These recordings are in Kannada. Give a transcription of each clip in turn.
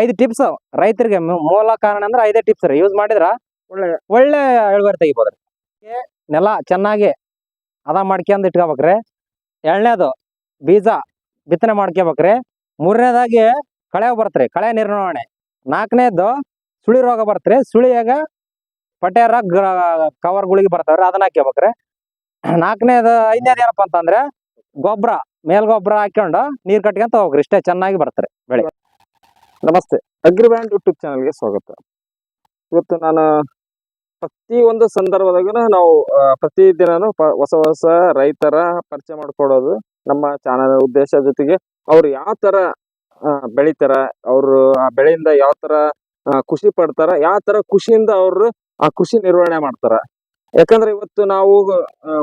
ಐದು ಟಿಪ್ಸ್ ರೈತರಿಗೆ ಮೂಲ ಕಾರಣ ಅಂದ್ರೆ ಐದೇ ಟಿಪ್ಸ್ ರೀ. ಯೂಸ್ ಮಾಡಿದ್ರ ಒಳ್ಳೆ ಒಳ್ಳೆ ಇಳುವರಿ ತೆಗಿಬೋದ್ರಿ ನೆಲ ಚೆನ್ನಾಗಿ ಅದ ಮಾಡ್ಕೊಂಡ್ ಇಟ್ಕೋಬೇಕ್ರಿ. ಎರಡನೇದು ಬೀಜ ಬಿತ್ತನೆ ಮಾಡ್ಕೋಬೇಕ್ರಿ ಮೂರನೇದಾಗಿ ಕಳೆ ಬರ್ತರಿ. ಕಳೆ ನಿರ್ವಹಣೆ ನಾಲ್ಕನೇದು ಸುಳಿ ರೋಗ ಬರ್ತ್ರಿ. ಸುಳಿಯಾಗ ಪಟ್ಯಾರ ಕವರ್ ಗುಳಿಗೆ ಬರ್ತಾವ್ರಿ. ಅದನ್ನ ಹಾಕ್ಯಬೇಕ್ರಿ. ನಾಲ್ಕನೇದು ಐದನೇದು ಏನಪ್ಪ ಅಂತಂದ್ರೆ ಗೊಬ್ಬರ ಮೇಲ್ ಗೊಬ್ಬರ ಹಾಕೊಂಡು ನೀರ್ ಕಟ್ಕೊಂತ ಹೋಗ್ರಿ ಇಷ್ಟೇ ಚೆನ್ನಾಗಿ ಬರ್ತಾರೆ ಬೆಳೆ. ನಮಸ್ತೆ. ಅಗ್ರಿಬ್ಯಾಂಡ್ ಯೂಟ್ಯೂಬ್ ಚಾನಲ್ಗೆ ಸ್ವಾಗತ. ಇವತ್ತು ನಾನು ಪ್ರತಿ ಒಂದು ಸಂದರ್ಭದಾಗೂ ನಾವು ಪ್ರತಿ ದಿನಾನು ಹೊಸ ಹೊಸ ರೈತರ ಪರಿಚಯ ಮಾಡ್ಕೊಡೋದು ನಮ್ಮ ಚಾನಲ್ ಉದ್ದೇಶ ಜೊತೆಗೆ ಅವ್ರು ಯಾವ ತರ ಬೆಳಿತಾರ, ಅವ್ರು ಆ ಬೆಳೆಯಿಂದ ಯಾವ ತರ ಖುಷಿ ಪಡ್ತಾರ, ಯಾವ ತರ ಖುಷಿಯಿಂದ ಅವ್ರು ಆ ಖುಷಿ ನಿರ್ವಹಣೆ ಮಾಡ್ತಾರ. ಯಾಕಂದ್ರೆ ಇವತ್ತು ನಾವು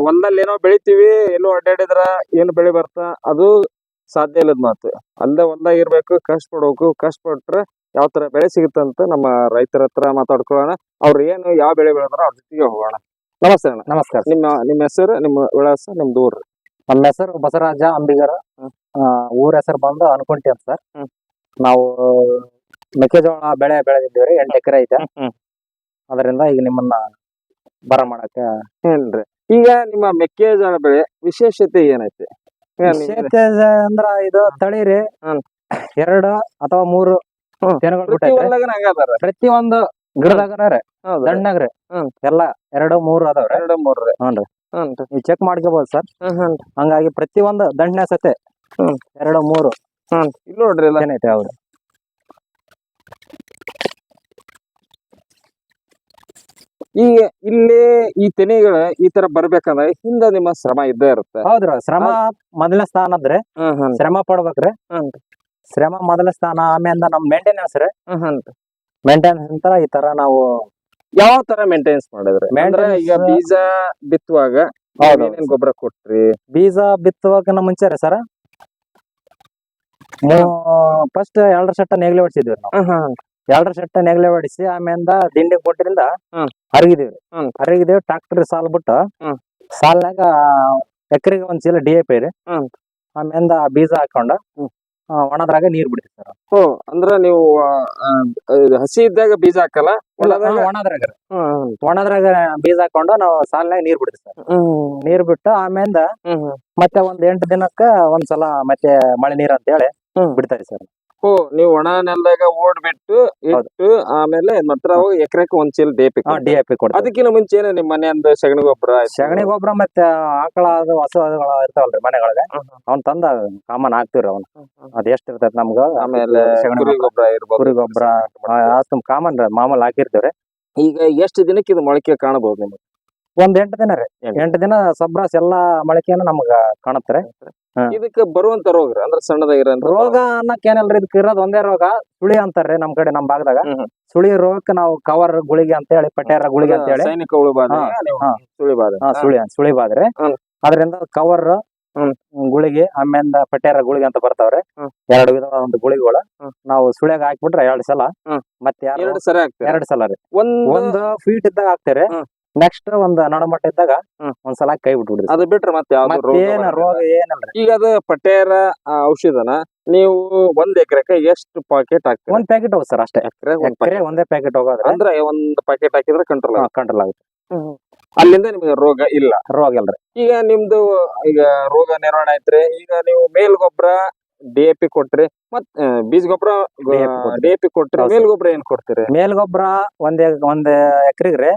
ಹೊಲದಲ್ಲಿ ಏನೋ ಬೆಳಿತೀವಿ, ಎಲ್ಲೋ ಅಡ್ಡಾಡಿದ್ರ ಏನು ಬೆಳೆ ಬರ್ತಾ, ಅದು ಸಾಧ್ಯ ಇಲ್ಲದ ಮಾತು. ಅಲ್ಲೇ ಹೊಲ್ದಾಗ ಇರಬೇಕು ಕಷ್ಟ ಪಡ್ಬೇಕು ಕಷ್ಟ ಪಟ್ರೆ ಯಾವ ತರ ಬೆಳೆ ಸಿಗುತ್ತಂತ ನಮ್ಮ ರೈತರ ಹತ್ರ ಮಾತಾಡ್ಕೊಳ್ಳೋಣ. ಅವ್ರು ಏನು ಯಾವ ಬೆಳೆ ಬೆಳೆದಾರ ಅವ್ರ ಜೊತೆಗೆ ಹೋಗೋಣ. ನಮಸ್ತೆ ಅಣ್ಣ. ನಮಸ್ಕಾರ. ನಿಮ್ಮ ನಿಮ್ಮ ಹೆಸರು ನಿಮ್ಮ ವಿಳಾಸ ನಿಮ್ದು ದೂರ ನಮ್ಮ ಹೆಸರು ಬಸವರಾಜ ಅಂಬಿಗರ. ಊರ ಹೆಸರು ಬಂದು ಅನ್ಕೊಂಟಿ ಅಂತ ಸರ್. ನಾವು ಮೆಕ್ಕೆಜೋಳ ಬೆಳೆ ಬೆಳೆದಿದ್ದೀವ್ರಿ ಎಂಟು ಎಕರೆ ಐತೆ ಅದರಿಂದ ಈಗ ನಿಮ್ಮನ್ನ ಬರ ಮಾಡಕ್ಕೆ ಏನ್ರಿ? ಈಗ ನಿಮ್ಮ ಮೆಕ್ಕೆಜೋಳ ಬೆಳೆ ವಿಶೇಷತೆ ಏನೈತಿ? ಅಂದ್ರ ಇದು ತಳಿರಿ. ಹ್ಮ್. ಎರಡು ಅಥವಾ ಮೂರು ಹ್ಮ್. ಜನಗಳು ಪ್ರತಿ ಬಿಟ್ಟೈತ್ರಿ. ಒಂದು ಗಿಡದಾಗ ರೀ ಹೌದು ಹ್ಮ್. ಎಲ್ಲ ಎರಡು ಮೂರು ಅದಾವ್ರಿ. ಎರಡು ಮೂರ್ರಿ. ಹ್ಞೂನ್ರಿ. ಹ್ಞೂನ್ರಿ. ನೀವು ಚೆಕ್ ಮಾಡ್ಕೋಬಹುದು ಸರ್. ಹ್ಮ್ ಹ್ಮ್ ಹಂಗಾಗಿ ಪ್ರತಿ ಒಂದು ದಂಡನೆ ಸತೆ. ಹ್ಮ್. ಎರಡು ಮೂರು. ಹ್ಮ್ ಇಲ್ಲಿ ನೋಡ್ರಿ ಎಲ್ಲ. ಏನೈತೆ ಹೌದು ಈಗ ಇಲ್ಲಿ ಈ ತೆನೆಗಳ ಈ ತರ ಬರ್ಬೇಕಂದ್ರೆ ಹಿಂದ ನಿಮ್ಮ ಶ್ರಮ ಇದ್ದೇ ಇರುತ್ತೆ. ಹೌದ್ರ ಶ್ರಮ ಮೊದಲನೇ ಸ್ಥಾನ ಅಂದ್ರೆ ಶ್ರಮ ಪಡ್ಬೇಕ್ರಿ. ಶ್ರಮ ಮೊದಲ ಸ್ಥಾನ ಆಮೇಲೆ ನಮ್ ಮೇಂಟೆನೆನ್ಸ್ ರೀ. ಮೇಂಟೆನೆನ್ಸ್ ಅಂತರ ಈ ತರ ನಾವು ಯಾವ ತರ ಮೇಂಟೆನೆನ್ಸ್ ಮಾಡಿದ್ರೆ? ಈಗ ಬೀಜ ಬಿತ್ತುವಾಗ ಗೊಬ್ಬರ ಕೊಟ್ರಿ? ಬೀಜ ಬಿತ್ತುವಾಗ ನಮ್ಮ ಮುಂಚೆ ರೀ ಸರ್. ಫಸ್ಟ್ ಎರಡರ ಸೆಟ್ಟ ನೆಗ್ಲೆ ಹೊಡ್ಸಿದ್ವಿ ನಾವು. ಎರಡರ ಸೆಟ್ಟ ನೆಗಲೆ ಹೊಡಿಸಿ ಆಮೇಲೆ ದಿಂಡಿ ಕೊಟ್ಟಿರಿಂದ ಹ್ಮ್. ಹರಗಿದೀವಿ. ಹ್ಮ್. ಹರಗಿದೀವಿ ಟ್ರಾಕ್ಟರ್ ಸಾಲ್ ಬಿಟ್ಟು ಹ್ಮ್. ಸಾಲ್ನಾಗ ಎಕರೆಗೆ ಒಂದ್ ಚೀಲ ಡಿ ಎ ಪಿ ರೀ. ಹ್ಮ್. ಆಮೇಲೆ ಬೀಜ ಹಾಕೊಂಡು ಹ್ಮ್. ಒಣದ್ರಾಗ ನೀರ್ ಬಿಡ್ತೀವಿ ಸರ್. ಓ ಅಂದ್ರ ನೀವು ಹಸಿ ಇದ್ದಾಗ ಬೀಜ ಹಾಕಲ್ಲ ಒಣದ್ರಾಗ ಹ್ಮ್ ಒಣದ್ರಾಗ ಬೀಜ ಹಾಕೊಂಡು ನಾವು ಸಾಲ್ನಾಗ ನೀರ್ ಬಿಡ್ತೀವಿ ಸರ್. ಹ್ಮ್. ನೀರ್ ಬಿಟ್ಟು ಆಮೇಲೆ ಹ್ಮ್ ಹ್ಮ್. ಮತ್ತೆ ಒಂದ್ ಎಂಟು ದಿನಕ್ಕ ಒಂದ್ಸಲ ಮತ್ತೆ ಮಳೆ ನೀರ್ ಅಂತ ಹೇಳಿ ಬಿಡ್ತಾರೆ ಸರ್. ಓ ನೀವು ಒಣ ನೆಲದಾಗ ಓಡ್ಬಿಟ್ಟು ಇಟ್ಟು ಆಮೇಲೆ ಮಾತ್ರ ಎಕರೆಕ್ ಒಂದ್ ಚೀಲ ಡೇಪಿ ಡಿ ಎ ಪಿ ಕೊಡ್ತೀವಿ. ಅದಕ್ಕಿಂತ ಮುಂಚೆ ಏನು ನಿಮ್ಮ ಮನೆಯಂದ ಸಗಣಿ ಗೊಬ್ಬರ. ಸಗಣಿ ಗೊಬ್ಬರ ಮತ್ತೆ ಆಕಳ ಅದು ಹಸು ಇರ್ತಾವಲ್ರಿ ಮನೆಗಳಿಗೆ ಅವ್ನ್ ತಂದ ಕಾಮನ್ ಹಾಕ್ತಿವ್ರಿ ಅವ್ನ. ಅದ್ ಎಷ್ಟ್ ಇರ್ತೈತಿ ನಮ್ಗ? ಆಮೇಲೆ ಸಗಣಿ ಗೊಬ್ಬರ. ಇರ್ಬೋದು. ಕುರಿ ಗೊಬ್ಬರ ಕಾಮನ್ ಮಾಮೂಲಿ ಹಾಕಿರ್ತೀವ್ರಿ. ಈಗ ಎಷ್ಟು ದಿನಕ್ಕೆ ಇದು ಮೊಳಕೆ ಕಾಣಬಹುದು ನಿಮ್ಗೆ? ಒಂದ್ ಎಂಟು ದಿನ ರೀ ಎಂಟು. ದಿನ ಸಬ್ರಾಸ್ ಎಲ್ಲಾ ಮೊಳಕೆನ ನಮಗ ಕಾಣತ್ರಿ ಇದಕ್ಕ ಬರುವಂತ ರೋಗ ಅಂದ್ರೆ ಸಣ್ಣದಾಗಿರೋ ರೋಗ ಅನ್ನಕ್ ಏನಲ್ರಿ ಇದಕ್ಕೆ ಇರೋದ್ ಒಂದೇ ರೋಗ ಸುಳಿ ಅಂತಾರ್ರಿ ನಮ್ ಕಡೆ ನಮ್ ಭಾಗದಾಗ. ಸುಳಿ ರೋಗಕ್ಕೆ ನಾವು ಕವರ್ ಗುಳಿಗೆ ಅಂತ ಹೇಳಿ ಪಟ್ಯಾರ ಗುಳಿಗೆ ಅಂತ ಹೇಳಿ ಸೈನಿಕ ಹುಳು ಬಾಧೆ. ಸುಳಿ ಬಾಧೆ ಸುಳಿ ಸುಳಿ ಬಾದ್ರಿ. ಅದರಿಂದ ಕವರ್ ಗುಳಿಗೆ ಆಮೇಲೆ ಪಟ್ಯಾರ ಗುಳಿಗೆ ಅಂತ ಬರ್ತಾವ್ರಿ. ಎರಡು ವಿಧವಾದ ಒಂದು ಗುಳಿಗೋಳ ಹ್ಮ್. ನಾವು ಸುಳ್ಯಾಗ ಹಾಕ್ಬಿಟ್ರೆ ಎರಡ್ ಸಲ. ಮತ್ತೆ ಎರಡು ಸಲ ಎರಡ್ ಸಲ ರೀ ಒಂದ್ ಒಂದು ಫೀಟ್ ಇದ್ದಾಗ ಹಾಕ್ತಾರೆ. ನೆಕ್ಸ್ಟ್ ಒಂದ್ ನಡಮಟ್ಟ ಇದ್ದಾಗ ಒಂದ್ ಒಂದ್ಸಲ ಕೈ ಬಿಟ್ಬಿಡ್ರಿ. ಅದು ಬಿಟ್ರೆ ಮತ್ತೆ ಯಾವ್ದು ರೋಗ ಏನಲ್ರಿ? ಈಗ ಅದು ಪಟೇರ ಔಷಧನ ನೀವು ಒಂದ್ ಎಕರೆಗೆ ಎಷ್ಟು ಪಾಕೆಟ್ ಹಾಕ್ತೀರಿ? ಒಂದ್ ಪ್ಯಾಕೆಟ್ ಹೋಗ್ ಸರ್ ಅಷ್ಟೇ. ಎಕರೆ ಒಂದೇ ಪ್ಯಾಕೆಟ್ ಹೋಗೋದ್ರೆ ಅಂದ್ರೆ ಒಂದ್ ಪ್ಯಾಕೆಟ್ ಹಾಕಿದ್ರೆ ಕಂಟ್ರೋಲ್ ಕಂಟ್ರೋಲ್ ಆಗುತ್ತೆ. ಅಲ್ಲಿಂದ ನಿಮ್ಗೆ ರೋಗ ಇಲ್ಲ. ರೋಗ ಇಲ್ರಿ. ಈಗ ನಿಮ್ದು ಈಗ ರೋಗ ನಿರ್ವಹಣೆ ಐತ್ರಿ ಈಗ ನೀವು ಮೇಲ್ ಗೊಬ್ಬರ ಡಿ ಎ ಪಿ ಕೊಟ್ರಿ. ಮತ್ ಬೀಜ ಗೊಬ್ಬರ. ಡಿ ಎ ಪಿ ಕೊಟ್ರಿ. ಮೇಲ್ ಗೊಬ್ಬರ ಏನ್ ಕೊಡ್ತೀರಿ? ಮೇಲ್ ಗೊಬ್ಬರ ಒಂದ್ ಒಂದ್ ಎಕರೆಗ್ರಿ.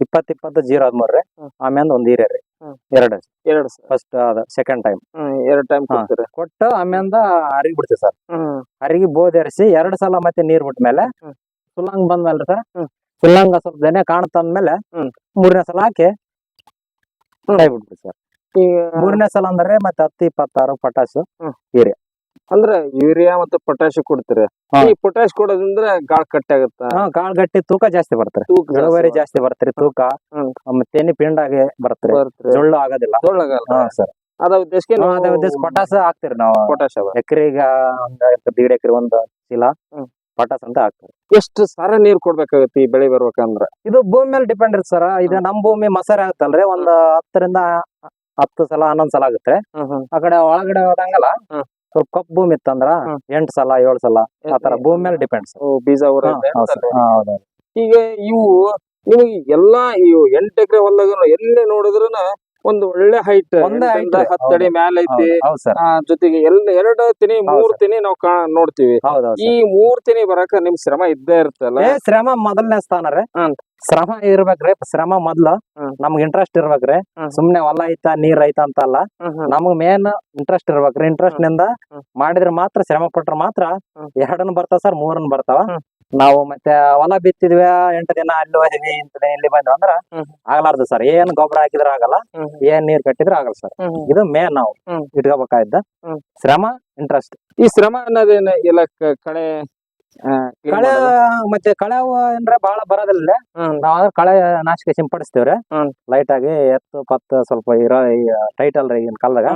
ಇಪ್ಪತ್ ಇಪ್ಪತ್ತು ಜೀರೋ ಹದಿಮೂರು ರೀ ಹ್ಮ್. ಆಮೇಲೆ ಒಂದ್ ಹೀರೆ ರೀ ಹ್ಮ್. ಎರಡು ಎರಡ್ ಫಸ್ಟ್ ಅದ ಸೆಕೆಂಡ್ ಟೈಮ್ ಹ್ಮ್ ಎರಡ್ ಟೈಮ್ ಹಾ. ಕೊಡ್ತೀರಿ ಕೊಟ್ಟು ಆಮೇಲೆ ಅರಿಗಿ ಬಿಡ್ತೀವಿ ಸರ್ ಹ್ಮ್ ಬೋದ್ ಬೋಧೆರಿಸಿ ಎರಡ್ ಸಲ ಮತ್ತೆ ನೀರ್ ಬಿಟ್ಮೇಲೆ ಹ್ಮ್. ಸುಲ್ಲಂಗ್ ಬಂದ್ಮೇಲೆ ಸರ್ ಹ್ಮ್. ಸುಲ್ಲಂಗ ಸ್ವಲ್ಪ ದನೆ ಕಾಣ್ತಂದ್ಮೇಲೆ ಹ್ಮ್. ಮೂರನೇ ಸಲ ಹಾಕಿ ಹ್ಮ್. ಕೈ ಬಿಡ್ತೀವಿ ಸರ್ ಈಗ ಮೂರನೇ ಸಲ ಅಂದ್ರೆ ಮತ್ತೆ ಹತ್ತು ಇಪ್ಪತ್ತಾರು ಪಟಾಸು ಅಂದ್ರೆ ಯೂರಿಯಾ ಮತ್ತು ಪೊಟ್ಯಾಶ್ ಕೊಡ್ತೀರಿ. ಹಾ. ಈ ಪೊಟ್ಯಾಶ್ ಕೊಡೋದ್ರಿಂದ ಕಾಳು ಕಟ್ಟಿ ಆಗುತ್ತಾ? ಕಾಳು ಗಟ್ಟಿ ತೂಕ ಜಾಸ್ತಿ ಬರ್ತಾರೆ. ತೂಕ ಇಳುವರಿ ಜಾಸ್ತಿ ಬರ್ತಾರೆ ತೂಕ. ಮತ್ತೆ ಆಮೇಲೆ ತೆನಿ ಪಿಂಡಾಗೆ ಬರ್ತಾರೆ. ಸೊಳ್ಳು ಜೊಳ್ಳು ಆಗೋದಿಲ್ಲ. ಸೊಳ್ಳಗಲ್ಲ. ಆಗಲ್ಲ ಸರ್. ಅದ ಉದ್ದೇಶಕ್ಕೆ ಅದೇ ಉದ್ದೇಶ ಪಟಾಸ ಹಾಕ್ತಿರಿ ನಾವು. ಪೊಟ್ಯಾಶ್ ಅದ. ಎಕರೆಗ ಒಂದ್ ದೀಡ್ ಎಕರೆ ಒಂದು ಚೀಲ ಹ್ಮ್. ಪಟಾಸ್ ಅಂತ ಹಾಕ್ತಾರೆ. ಎಷ್ಟು ಸಾರ ನೀರ್ ಕೊಡ್ಬೇಕಾಗತ್ತೆ ಈ ಬೆಳೆ ಬರ್ಬೇಕಂದ್ರ? ಇದು ಭೂಮಿ ಮೇಲೆ ಡಿಪೆಂಡ್ ಇರುತ್ತೆ ಸರ್. ಇದು ನಮ್ ಭೂಮಿ ಮಸಾರೆ ಆಗುತ್ತಲ್ರಿ. ಒಂದ್ ಹತ್ತರಿಂದ ಹತ್ತು ಸಲ ಹನ್ನೊಂದ್ ಸಲ ಆಗುತ್ತೆ. ಆ ಕಡೆ ಒಳಗಡೆ ಹೋದಂಗಲ್ಲ. ಹ್ಮ್. ಸ್ವಲ್ಪ ಕಪ್ ಭೂಮಿ ಇತ್ತಂದ್ರ. ಎಂಟ್ ಸಲ ಏಳ್ ಸಲ ಆತರ ಭೂಮಿ ಮೇಲೆ ಡಿಪೆಂಡ್ಸ್ ಬೀಜ ಈಗ ಇವು ನಿಮಗೆ ಎಲ್ಲಾ ಇವು ಎಂಟ್ ಎಕರೆ ಹೊಲದಾಗ ಎಲ್ಲೇ ನೋಡಿದ್ರನ ಒಂದು ಒಳ್ಳೆ ಹೈಟ್. ಹತ್ತು ಅಡಿ ಮ್ಯಾಲ ಐತಿ. ಜೊತೆಗೆ ಎಲ್ಲ ಎರಡು ತಿನಿ ಮೂರ್. ತಿನಿ ನಾವು ನೋಡ್ತೀವಿ. ಈ ಮೂರ್ ತಿನಿ ಬರಾಕ ನಿಮ್ ಶ್ರಮ ಇದ್ದೇ ಇರ್ತಲ್ಲ ಶ್ರಮ ಮೊದಲನೇ ಸ್ಥಾನ ರೀ. ಶ್ರಮ ಇರ್ಬೇಕ್ರಿ ಶ್ರಮ ಮೊದ್ಲು. ನಮ್ಗೆ ಇಂಟ್ರೆಸ್ಟ್ ಇರ್ಬೇಕ್ರಿ. ಸುಮ್ನೆ ಹೊಲ ಐತಾ ನೀರ್ ಐತ ಅಂತ ಅಲ್ಲ. ನಮಗ್ ಮೇನ್ ಇಂಟ್ರೆಸ್ಟ್ ಇರ್ಬೇಕ್ರಿ. ಇಂಟ್ರೆಸ್ಟ್ನಿಂದ. ಮಾಡಿದ್ರೆ ಮಾತ್ರ ಶ್ರಮ ಪಟ್ರ ಮಾತ್ರ ಎರಡನ್ನು ಎರಡನ್ ಬರ್ತಾವ ಸರ್ ಮೂರನ್ ಬರ್ತಾವ. ನಾವು ಮತ್ತೆ ಹೊಲ ಬಿತ್ತಿದ್ವಿ ಎಂಟು ದಿನ ಅಲ್ಲಿ ಹೋದಿವಿ ಇಂತ ದಿನ ಇಲ್ಲಿ ಬಂದ್ವಿ ಅಂದ್ರ ಆಗಲಾರ್ದು ಸರ್ ಏನ್ ಗೊಬ್ಬರ ಹಾಕಿದ್ರ ಆಗಲ್ಲ. ಏನ್ ನೀರ್ ಕಟ್ಟಿದ್ರ ಆಗಲ್ಲ ಸರ್. ಇದು ಮೇನ್ ನಾವು ಇಟ್ಕೋಬೇಕಾಯ್ತ. ಶ್ರಮ ಇಂಟ್ರೆಸ್ಟ್ ಈ ಶ್ರಮ ಅನ್ನೋದೇನ ಇಲ್ಲ ಕಳೆ ಕಳೆ ಮತ್ತೆ ಕಳೆ ಅಂದ್ರೆ ಬಹಳ ಬರೋದಿಲ್ಲ. ನಾವ್ ಅದ್ರ ಕಳೆ ನಾಶಕ ಸಿಂಪಡಿಸ್ತೇವ್ರಿ. ಲೈಟ್ ಆಗಿ ಎತ್ತು ಪತ್ತು ಸ್ವಲ್ಪ ಇರೋ ಟೈಟ್ ಅಲ್ರಿ ಈಗಿನ ಕಾಲದಾಗ.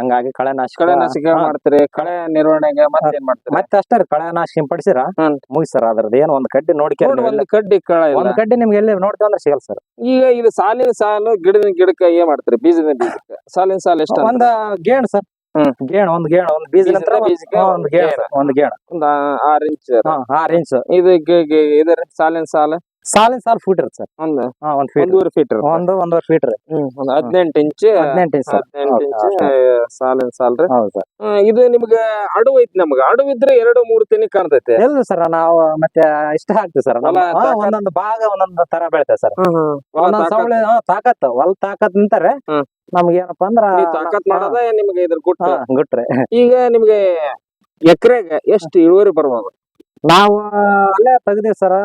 ಹಂಗಾಗಿ ಕಳೆ ನಾಶಕ ಕಳೆ ನಾಶಕ. ಮಾಡ್ತೀರಿ ಕಳೆ ನಿರ್ವಹಣೆಗೆ ಮತ್ತೇನ್ ಮಾಡ್ತೀರಿ? ಮತ್ತೆ ಅಷ್ಟೇ ರೀ ಕಳೆ ನಾಶ ಸಿಂಪಡಿಸಿರ ಹ್ಮ್. ಮುಗಿಸ್ತಾರ ಅದ್ರದ್ದು. ಏನು ಒಂದ್ ಕಡ್ಡಿ ನೋಡ್ಕೆ ನೋಡಿ ಒಂದು ಕಡ್ಡಿ ಕಳೆ ಇಲ್ಲ. ಒಂದ್ ಕಡ್ಡಿ ನಿಮ್ಗೆ ಎಲ್ಲಿ ನೋಡ್ತೀವಿ ಅಂದ್ರೆ ಸಿಗಲ್ಲ ಸರ್. ಈಗ ಇದು ಸಾಲಿನ ಸಾಲು ಗಿಡದ ಗಿಡಕ್ಕೆ ಏನ್ ಮಾಡ್ತೀರಿ? ಬೀಜದ ಬೀಜಕ್ಕೆ. ಸಾಲಿನ ಸಾಲು ಎಷ್ಟು ಒಂದ್ ಗೇಣ್ ಸರ್. ಹ್ಮ್. ಗೇಣ್ ಒಂದ್ ಗೇಣ್ ಒಂದ್ ಬೀಜ ನಂತರ ಬೀಜಕ್ಕೆ ಒಂದ್ ಗೇಣ್ ಗೇಣ್. sir, ಒಂದ್ ಗೇಣ್. ಒಂದು ಆರ್ ಇಂಚ್. ಹಾ ಆರ್ ಇಂಚ್. ಇದು ಗ- ಗ- ಇದರ ಸಾಲಿನ ಸಾಲ. ಸಾಲಿನ ಸಾಲ್ ಫೀಟ್ ಇರುತ್ತೆ ಸರ್. ಒಂದು ಹಾ ಒಂದ್ ಫೀಟ್ ಒಂದೂವರೆ ಫೀಟ್ ಒಂದು ಒಂದೂವರೆ ಫೀಟ್ ರೀ. ಒಂದು ಹದಿನೆಂಟು ಇಂಚ್ ಹದಿನೆಂಟು ಇಂಚ್ ಸರ್. ಹದಿನೆಂಟು ಇಂಚ್ ಸಾಲಿನ ಸಾಲ್ ರೀ. ಹೌದು ಸರ್. ಇದು ನಿಮ್ಗೆ ಅಡವು ಐತಿ ನಮ್ಗೆ. ಅಡವು ಇದ್ರೆ ಎರಡು ಮೂರು ತಿನಿ ಕಾಣ್ತೈತೆ. ಎಲ್ರಿ ಸರ್ ನಾವು ಮತ್ತೆ ಇಷ್ಟ ಆಗ್ತೀವಿ ಸರ್. ಹೊಲ ತಾಕತ್- ಒಂದೊಂದು ಭಾಗ ಒಂದೊಂದು ತರ ಬೆಳಿತೇವೆ ಸರ್. ಒಂದೊಂದು ಸವಳೆ ಹಾ, ತಾಕತ್. ಹೊಲ ತಾಕತ್ ಅಂತಾರೆ. ಹ್ಮ್. ನಮ್ಗೆ ಏನಪ್ಪಾ ಅಂದ್ರ ತಾಕತ್ ಮಾಡೋದ ನಿಮ್ಗೆ ಇದ್ರ ಗುಟ್ಟ. ಹಾ, ಗುಟ್ರಿ ಈಗ ನಿಮ್ಗೆ ಎಕರೆಗೆ ಎಷ್ಟು ಇಳುವರಿ ಬರ್ಬೋದು? ನಾವು ಅಲ್ಲೇ ತೆಗ್ದಿವಿ ಸರ್.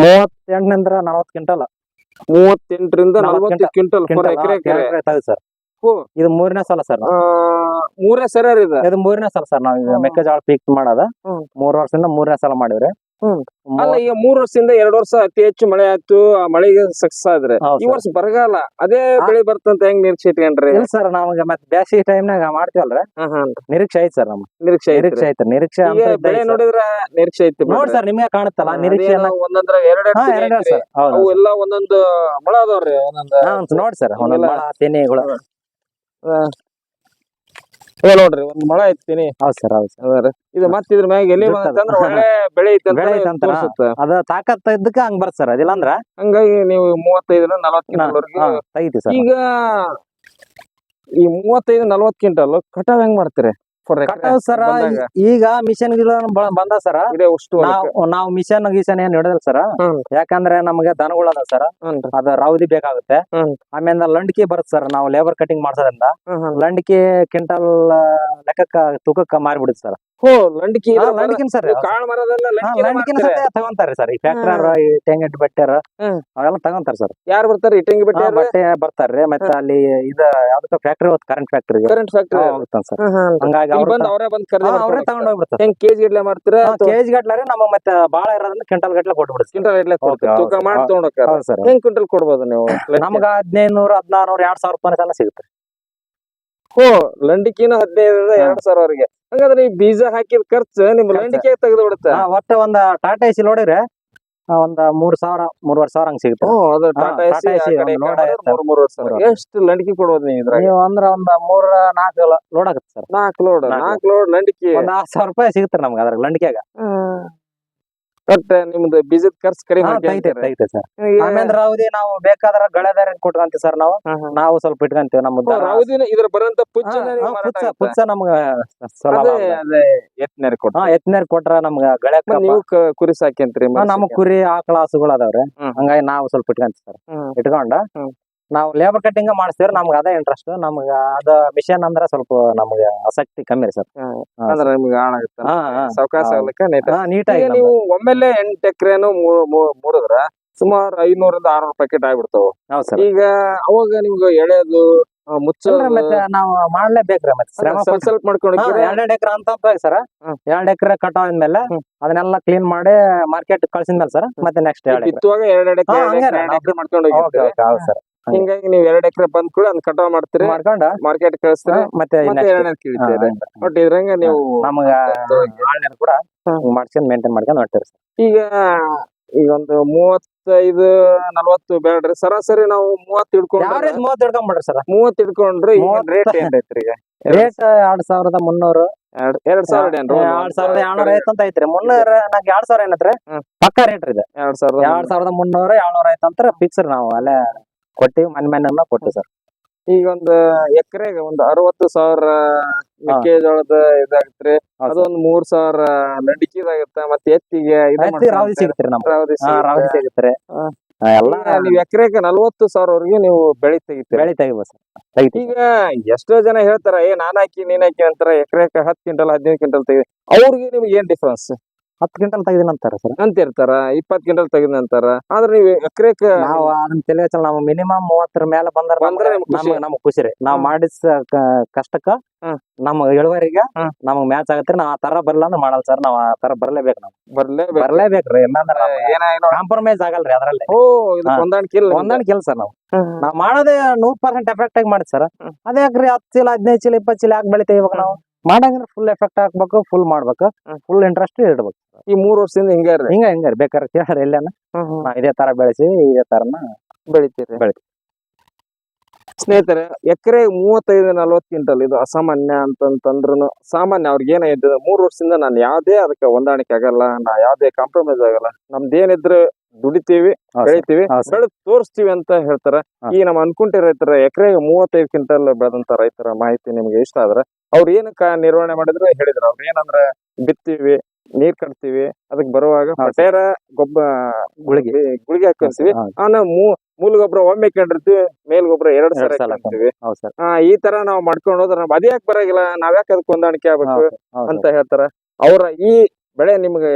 ಮೂವತ್ತೆಂಟನಿಂದ ನಲವತ್ತು ಕ್ವಿಂಟಲ್. ಮೂವತ್ತೆಂಟರಿಂದ ನಲವತ್ತು ಕ್ವಿಂಟಲ್. ಸರ್. ಇದು ಮೂರನೇ ಸಲ ಸರ್. ಮೂರನೇ ಮೂರೇ ಸರ ಇದು. ಮೂರನೇ ಸಲ ಸರ್ ನಾವು ಮೆಕ್ಕೆಜೋಳ ಪೀಕ್ ಮಾಡೋದ. ಮೂರ್ ವರ್ಷದಿಂದ ಮೂರನೇ ಸಲ ಮಾಡಿವ್ರಿ. ಅಲ್ಲ ಈಗ ಮೂರ್ ವರ್ಷದಿಂದ ಎರಡ್ ವರ್ಷ ಅತಿ ಹೆಚ್ಚು ಮಳೆ ಆಯ್ತು ಆ ಮಳೆಗೆ ಸಕ್ಸಸ್ ಆದ್ರೆ. ಈ ವರ್ಷ ಬರಗಾಲ. ಅದೇ ಬೆಳೆ ಬರ್ತಂತ ಹೆಂಗ್ ನಿರೀಕ್ಷೆ ಇಟ್ಕೊಂಡ್ರಿ ಇಲ್ಲ ಸರ್ ನಮಗ ಮತ್ತೆ ಬ್ಯಾಸಿ ಟೈಮ್ ನಾಗ ಮಾಡ್ತೀವಲ್ರ. ನಿರೀಕ್ಷೆ ಐತ್ ಸರ್ ನಮ್ ನಿರೀಕ್ಷೆ ಐತ್ರಿ. ನಿರೀಕ್ಷೆ ಐತ್ ನಿರೀಕ್ಷೆ ಬೆಳೆ ನೋಡಿದ್ರ ನಿರೀಕ್ಷೆ ಐತಿ ನೋಡ್ ಸರ್ ನಿಮ್ಗೆ ಕಾಣುತ್ತಲ್ಲ ನಿರೀಕ್ಷೆ ಒಂದೊಂದ್ರ ಎರಡ್ ಸರ್ ಅವು ಎಲ್ಲ ಒಂದೊಂದು ಮೊಳ ಅದಾವ್ರಿ ಒಂದೊಂದು ನೋಡಿ ಸರ್ ಒಂದೊಂದ್ ಮೊಳ ತೆನೆಗಳು. ಇವ್ ನೋಡ್ರಿ ಒಂದ್ ಮಳೆ ಐತಿನಿ ಹೌದ್ ಸರ್ ಹೌದು ಸರ್ ಇದು ಮತ್ತ ಇದ್ರ ಮ್ಯಾಗ ಎಲ್ಲಿ. ಬಂತಂದ್ರ ಒಳ್ಳೆ ಬೆಳೆ ಐತಿ ಅಂತ ಬೆಳೆ ಐತಿ? ತೋರ್ಸುತ್ತ. ಅದ ತಾಕತ್ ಇದ್ದಕ್ಕ ಹಂಗ ಬರ್ ಸರ್ ಅದಿಲ್ಲ ಅಂದ್ರ ಹಂಗಾಗಿ ನೀವು ಮೂವತ್ತೈದರಿಂದ ನಲವತ್ತು ಈಗ ಈ ಮೂವತ್ತೈದು ನಲವತ್ತು ಕ್ವಿಂಟಲ್ ಕಟಾವ್ ಹೆಂಗ್ ಮಾಡ್ತೀರಿ ಕಟಾವ್ ಸರ ಈಗ ಮಿಷನ್ ಬಂದ ಸರ. ನಾವು ಮಿಷನ್ ಗಿಷನ್ ಏನ್ ಹಿಡದಲ್ ಸರ. ಯಾಕಂದ್ರೆ ನಮ್ಗೆ ದನಗಳದ ಸರ್. ಅದ ರೌದಿ ಬೇಕಾಗುತ್ತೆ. ಆಮೇಲೆ ಲಂಡ್ಕಿ ಬರುತ್ತೆ ಸರ್ ನಾವು ಲೇಬರ್ ಕಟಿಂಗ್ ಮಾಡ್ಸೋದ್ರಿಂದ. ಲಂಡಕಿ ಕಿಂಟಲ್ ಕ್ವಿಂಟಲ್ ಲೆಕ್ಕಕ್ಕ ತೂಕಕ್ಕ ಮಾರಿಬಿಡುತ್ತೆ ಸರ್. ಹೋ ಲಂಡಿಕಿ ಇದು ಸರ್. ನೀವು ಕಾಳ್ ಮರದೆಲ್ಲ ಲಂಡಿಕಿನ ಲಂಡ್ಕಿನ ಮಾಡ್ತೀರಿ. ತಗೊಂತಾರೆ ಸರ್. ಈ ಫ್ಯಾಕ್ಟರ್ ಈ ತೆಂಗಿನ ಬಟ್ಟೆರ ಅವೆಲ್ಲ ತಗೊಂತಾರ ಸರ್. ಯಾರ್ ಬರ್ತಾರೆ? ಬಿಟ್ಟಿ ಬಟ್ಟೆ ಬರ್ತಾರೆ. ಮತ್ತೆ ಅಲ್ಲಿ ಇದ ಯಾವ್ದಕ್ಕ factory current factory current factory ಹೋಗ್ತಾನ ಸರ್. ಹಂಗಾಗಿ ಅವ್ರು ಬಂದ್ ಅವರೇ ಬಂದ್ ಖರೀದಿ ಅವ್ರೇ ಮಾಡ್ಕೊಂಡು ತಗೊಂಡ್ ಹೋಗ್ಬಿಡ್ತಾರೆ. ಹೆಂಗ್ ಕೆಜಿ ಮಾಡ್ತೀರಾ ಕೆಜಿ ನಮ್ಮ ಮತ್ತೆ ಬಾಳ ಇರೋದ್ರಿಂದ ಕ್ವಿಂಟಲ್ ಗಟ್ಲೆ ಕೊಟ್ಬಿಡ್ತೀವಿ. ಕ್ವಿಂಟಲ್ ತೂಕ ಮಾಡಿ. ತಗೊಂಡ್ ಹೋಗ್ತಾರ. ಹೆಂಗ್ ಕ್ವಿಂಟಲ್ ಕೊಡ್ಬೋದು ನೀವು? ನಮ್ಗ ಹದಿನೈದು ನೂರ ಹದಿನಾರು ಎರಡ್ ಸಾವಿರ ರೂಪಾಯಿ ಸಿಗುತ್ತೆ. ಹೋ ಲಂಡಿಕಿನ ಹದಿನೈದರಿಂದ. ಎರಡ್ ಸಾವಿರವರೆಗೆ ಹಂಗಾದ್ರೆ ಈ ಬೀಜ ಹಾಕಿದ ಖರ್ಚು ನಿಮ್. ಲಂಡಿಕೆ ತೆಗೆದು ಬಿಡುತ್ತೆ ಒಟ್ಟು ಒಂದ್ ಟಾಟಾ ಎಸಿ ನೋಡಿದ್ರೆ ಒಂದ್ ಮೂರ್ ಸಾವಿರ ಮೂರುವರೆ ಸಾವಿರ ಹಂಗ್ ಸಿಗುತ್ತೆ. ಅದು ಟಾಟಾ ಎಸಿ. ಮೂರ್ ಮೂರ್ ಮೂರು ಎಷ್ಟು ಲಂಡಿಕೆ ಕೊಡ್ಬೋದು ನೀವು ಇದ್ರಾಗ? ನೀವು ಅಂದ್ರ ಒಂದ್ ಮೂರ್ ನಾಲ್ಕು ಲೋಡ್ ಆಗುತ್ತೆ ಸರ್. ನಾಲ್ಕು ಲೋಡ್ ನಾಲ್ಕು ಲೋಡ್ ಲಂಡಿಕೆ ಒಂದ್ ಸಾವಿರ ರೂಪಾಯಿ ಸಿಗುತ್ತೆ ನಮ್ಗೆ ಅದ್ರ ಲಂಡಿಕೆಗ ಬಟ್ ನಿಮ್ದು ಬೀಜದ ಖರ್ಚ್ ಕಡಿಮೆ ಹಾ, ತೆಗಿತೈತೆ ಮಾಡ್ಕೊಂತೀರಿ. ಸರ್ ಈಗ- ಆಮೇಲೆ ರಾವುದಿ ನಾವು ಬೇಕಾದ್ರ ಗಳೆದಾರ ಕೊಟ್ಕೊಂತೀವಿ ಸರ್ ನಾವು. ನಾವು ಸ್ವಲ್ಪ ಇಟ್ಕೊಂತೀವಿ ನಮ್ಮ ಓ, ಇದ್ರ ಬರಂತ ಪುಚ್ಚ. ಪುಚ್ಚ ನಮ್ಗ ಸಲ ಎತ್ನೇರ್ ಕೊಟ್ಟು ಹಾ ಎತ್ನೇರ್ ಕೊಟ್ರ ನಮ್ಗ ಗಳೆ ಮತ್ತ್ ನೀವು ಕ- ಕುರಿ ಸಾಕ್ಯಂತ್ರಿ ನಮ್ ಕುರಿ ಆಕಳ ಹಸುಗಳು ಅದಾವ್ರಿ ಹ್ಮ್. ಹಂಗಾಗಿ ನಾವು ಸ್ವಲ್ಪ ಇಟ್ಕೊಂತೀವಿ ಸರ್. ಇಟ್ಕೊಂಡ ಹ್ಮ್. ನಾವು ಲೇಬರ್ ಕಟ್ಟಿಂಗ್ ಮಾಡಿಸ್ತೀವ್ರಿ ನಮ್ಗೆ ಅದೇ ಇಂಟ್ರೆಸ್ಟ್ ನಮ್ಗ ಅದ ಮಿಷನ್ ಅಂದ್ರ ಸ್ವಲ್ಪ ನಮ್ಗೆ ಆಸಕ್ತಿ ಕಮ್ಮಿ ರೀ ಸರ್. ಅಂದ್ರೆ ನಿಮ್ಗೆ ಹಾಳಾಗುತ್ತೆ. ಸಾವಕಾಶ ನೀಟಾಗಿ ನೀವು ಒಮ್ಮೆಲೆ ಎಂಟು ಎಕರೆನು ಮುರಿದ್ರ ಸುಮಾರು ಐನೂರಿಂದ ಆರ್ನೂರು ಪ್ಯಾಕೆಟ್ ಆಗ್ಬಿಡ್ತಾವ. ಹೌದು ಸರ್. ಈಗ ಅವಾಗ ನಿಮ್ಗೆ ಎಳೆದು ಮುಚ್ಚೋದು? ಮತ್ತೆ ನಾವು ಮಾಡ್ಲೇಬೇಕ್ರಿ ಮತ್ತೆ ಸ್ವಲ್ಪ ಸ್ವಲ್ಪ ಮಾಡ್ಕೊಂಡು ಎರಡೆರಡು ಎಕರೆ ಅಂತ ಸರ್. ಎರಡ್ ಎಕರೆ ಕಟಾವ್ ಆದ್ಮೇಲೆ. ಅದನ್ನೆಲ್ಲ ಕ್ಲೀನ್ ಮಾಡಿ ಮಾರ್ಕೆಟ್ ಕಳ್ಸಿದ್ಮೇಲೆ ಸರ್ ಮತ್ತೆ ನೆಕ್ಸ್ಟ್ ಎರಡ್ ಎಕರೆ. ಹಂಗೆ ಮಾಡ್ಕೊಂಡು ಹೋಗಿರ್ತೀರಿ? ಸರ್. ಹಿಂಗಾಗಿ ನೀವು ಎರಡ್ ಎಕರೆ ಬಂದ್ ಕೂಡ ಅದನ್ನ ಕಟಾವ್ ಮಾಡ್ತೀರಿ. ಮಾಡ್ಕೊಂಡ? ಮಾರ್ಕೆಟ್ ಕಳಿಸ್ತೀರಿ. ಮತ್ತೆ ಎರಡನೇ ಕೀಳ್ತೀರಿ. ಬಟ್ ಇದ್ರಂಗ ನೀವು ನಮಗ ಆಳ್ನೀರ್ ಕೂಡ ಮಾಡ್ಕೊಂಡ್ ಮೇಂಟೈನ್ ಮಾಡ್ಕೊಂಡ್ ಹೊಂಟಿರಿ ಸರ್. ಈಗ ಈಗ ಒಂದು ಮೂವತ್ತೈದು ನಲ್ವತ್ತು ಬೇಡ್ರಿ ಸರಾಸರಿ ನಾವು ಮೂವತ್ತು ಹಿಡ್ಕೊಂಡ್ರೆ ಮೂವತ್ತು ಹಿಡ್ಕೊಂಬಿಡ್ರಿ ಸರ್? ಮೂವತ್ತು ಹಿಡ್ಕೊಂಡ್ರಿ ರೇಟ್ ಏನ್ ಐತ್ರಿ ಈಗ? ರೇಟ್ ಎರಡ್ ಸಾವಿರದ ಮುನ್ನೂರು. ಎರಡ್ ಸಾವಿರದ ಎರಡ್ ಸಾವಿರದ ಏಳ್ನೂರ ಐವತ್ತಂತ ಐತ್ರಿ. ಮುನ್ನೂರ ನಾಕ್ ಎರಡ್ ಸಾವಿರ ಏನತ್ರಿ? ಪಕ್ಕ ರೇಟ್ ಇದೆ. ಎರಡ್ ಸಾವಿರದ ಎರಡ್ ಸಾವಿರದ ಮುನ್ನೂರ ಏಳ್ನೂರ ಐತಂತ್ರ ಫಿಕ್ಸ್ ನಾವು. ಅಲ್ಲೇ ಕೊಟ್ಟಿವಿ ಮನ್ ಮನೆ ಕೊಟ್ಟಿವಿ ಸರ್. ಈಗ ಒಂದು ಎಕರೆಗೆ ಒಂದು ಅರವತ್ತು ಸಾವಿರ ಮೆಕ್ಕೆಜೋಳದ ಇದಾಗತ್ರಿ. ಅದೊಂದು ಮೂರ್ ಸಾವಿರ ಲಡಿಕಿದಾಗತ್ತ ಮತ್ತೆ ಎತ್ತಿಗೆ ರಾವದಿ ಹಾ. ಎಲ್ಲ ನೀವ್ ಎಕರೆಗೆ ನಲ್ವತ್ತು ಸಾವಿರವರೆಗೆ ನೀವು ಬೆಳಿ ತೆಗಿತೀರಿ. ಬೆಳಿ ತೆಗಿಬೋದು ಸರ್. ಈಗ ಎಷ್ಟೋ ಜನ ಹೇಳ್ತಾರ ಏ ನಾನ್ ಹಾಕಿ ನೀನ್ ಹಾಕಿ ಅಂತಾರ. ಎಕರೆಕ ಹತ್ತು ಕ್ವಿಂಟಲ್ ಹದಿನೈದು ಕ್ವಿಂಟಲ್ ತೆಗಿ ಅವ್ರಿಗೆ ನಿಮ್ಗೆ ಏನ್ ಡಿಫ್ರೆನ್ಸ್ ಹತ್ತು ಕ್ವಿಂಟಲ್ ತೆಗೆದಿನ ಅಂತಾರೆ ಸರ್. ಅಂತ ಇರ್ತಾರ ಇಪ್ಪತ್ ಕ್ವಿಂಟಲ್ ತೆಗೆದ ಅಂತಾರ. ಆದ್ರೆ ನೀವು ಎಕರೆಕ್ ನಾವು ಅದನ್ನ ತಿಳಿಯಚ್ಚಲ್ಲ ನಾವು ಮಿನಿಮಮ್ ಮೂವತ್ತರ ಮೇಲೆ ಬಂದ್ರ ಬಂದ್ರೆ ನಿಮ್ಗ್ ಖುಷಿ. ನಮ್ಗೆ ನಮ್ಗ್ ಖುಷಿ ರೀ. ನಾವ್ ಮಾಡಿಸ ಮಾಡಿದ ಕಷ್ಟಕ್ಕ ಹ್ಮ್. ನಮ್ ಇಳುವರಿಗೆ ಹ್ಮ್. ನಮಗ್ ಮ್ಯಾಚ್ ಆಗತ್ತೆ ನಾವ್ ಆ ತರ ಬರಲ್ಲ ಅಂದ್ರೆ ಮಾಡಲ್ಲ ಸರ್. ನಾವ್ ಆ ತರ ಬರ್ಲೇಬೇಕು ನಾವು. ಬರ್ಲೇಬೇಕು. ಬರ್ಲೇಬೇಕ್ರಿ ಇಲ್ಲಾಂದ್ರೆ ಏನಾಯ್ತು ಕಾಂಪ್ರಮೈಸ್ ಆಗಲ್ರಿ ಅದ್ರಲ್ಲಿ. ಓ ಇದು ಹಾ. ಹೊಂದಾಣಿಕೆ ಇಲ್ಲ ಒಂದೊಂದ್ ಕೆಲಸ ನಾವು. ಹ್ಮ್. ನಾವ್ ಮಾಡೋದೇ ನೂರ್ ಪರ್ಸೆಂಟ್ ಎಫೆಕ್ಟ್ ಆಗಿ ಮಾಡಿ ಸರ್. ಹ್ಮ್. ಅದೇ ಯಾಕ್ರಿ ಹತ್ತು ಚೀಲ ಹದಿನೈದು ಚೀಲ ಇಪ್ಪತ್ತು ಚೀಲ ಯಾಕೆ ಬೆಳಿತೇವೆ ಇವಾಗ ನಾವು? ಮಾಡಂಗಿದ್ರೆ ಫುಲ್ ಎಫೆಕ್ಟ್ ಹಾಕ್ಬೇಕು ಫುಲ್ ಮಾಡ್ಬೇಕು ಫುಲ್ ಇಂಟ್ರೆಸ್ಟ್ ಇಡ್ಬೇಕು ಈ ಮೂರ್ ವರ್ಷದಿಂದ ಹಿಂಗ ಹಿಂಗ ಹಿಂಗ ಬೇಕಾದ್ರೆ ಕೇಳ್ರಿ ಎಲ್ಲಾನ? ಇದೇ ತರ ಬೆಳೆಸಿ ಇದೇ ತರನ ಬೆಳಿತೀರಿ. ಬೆಳಿತೀವಿ. ಸ್ನೇಹಿತರೆ ಎಕರೆ ಮೂವತ್ತೈದು ನಲ್ವತ್ತು ಕ್ವಿಂಟಲ್ ಇದು ಅಸಾಮಾನ್ಯ ಅಂತಂತಂದ್ರು ಸಾಮಾನ್ಯ ಅವ್ರಿಗೆ ಏನಾಯ್ತು ಮೂರ್ ವರ್ಷದಿಂದ ನಾನು ಯಾವ್ದೇ ಅದಕ್ಕೆ ಹೊಂದಾಣಿಕೆ ಆಗಲ್ಲ ನಾ ಯಾವ್ದೇ ಕಾಂಪ್ರಮೈಸ್ ಆಗಲ್ಲ. ನಮ್ದೇನಿದ್ರು ದುಡಿತೀವಿ. ಬೆಳಿತೀವಿ ಬೆಳೆ ತೋರಿಸ್ತೀವಿ ಅಂತ ಹೇಳ್ತಾರ. ಈ ನಮ್ಮ ಅನ್ಕೊಂಡಿ ರೈತರ ಎಕರೆಗೆ ಮೂವತ್ತೈದು ಕ್ವಿಂಟಲ್ ಬೆಳೆದಂತ ರೈತರ ಮಾಹಿತಿ ನಿಮ್ಗೆ ಇಷ್ಟ ಆದ್ರೆ ಅವ್ರು ಏನಕ್ಕ ನಿರ್ವಹಣೆ ಮಾಡಿದ್ರೆ ಹೇಳಿದ್ರು. ಅವ್ರು ಏನಂದ್ರೆ ಬಿತ್ತೀವಿ ನೀರ್ ಕಟ್ತೀವಿ ಅದಕ್ಕೆ ಬರುವಾಗ. ಪಟೇರ ಗೊಬ್ಬ ಗುಳಿಗೆ. ಗುಳಿಗೆ ಹಾಕಿರ್ತೀವಿ ಮೂ ಮೂಲ ಗೊಬ್ಬರ ಒಮ್ಮೆ ಕಂಡಿರ್ತೀವಿ ಮೇಲ್ ಗೊಬ್ಬರ ಎರಡ್ ಸಲ ಸರ್. ಆ ಈ ತರ ನಾವ್ ಮಾಡ್ಕೊಂಡು ಹೋದ್ರೆ ನಮ್ ಅದ್ಯಾಕ್ ಯಾಕೆ ನಾವ್ ನಾವ್ಯಾಕೆ ಅದಕ್ಕೆ ಹೊಂದಾಣಿಕೆ ಆಗ್ಬೇಕು ಅಂತ ಹೇಳ್ತಾರ. ಅವ್ರ ಈ ಬೆಳೆ ನಿಮ್ಗೆ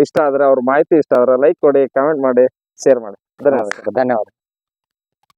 ಇಷ್ಟ ಆದ್ರೆ ಅವ್ರ ಮಾಹಿತಿ ಇಷ್ಟ ಆದ್ರೆ ಲೈಕ್ ಕೊಡಿ ಕಾಮೆಂಟ್ ಮಾಡಿ ಶೇರ್ ಮಾಡಿ ಧನ್ಯವಾದ. ಧನ್ಯವಾದ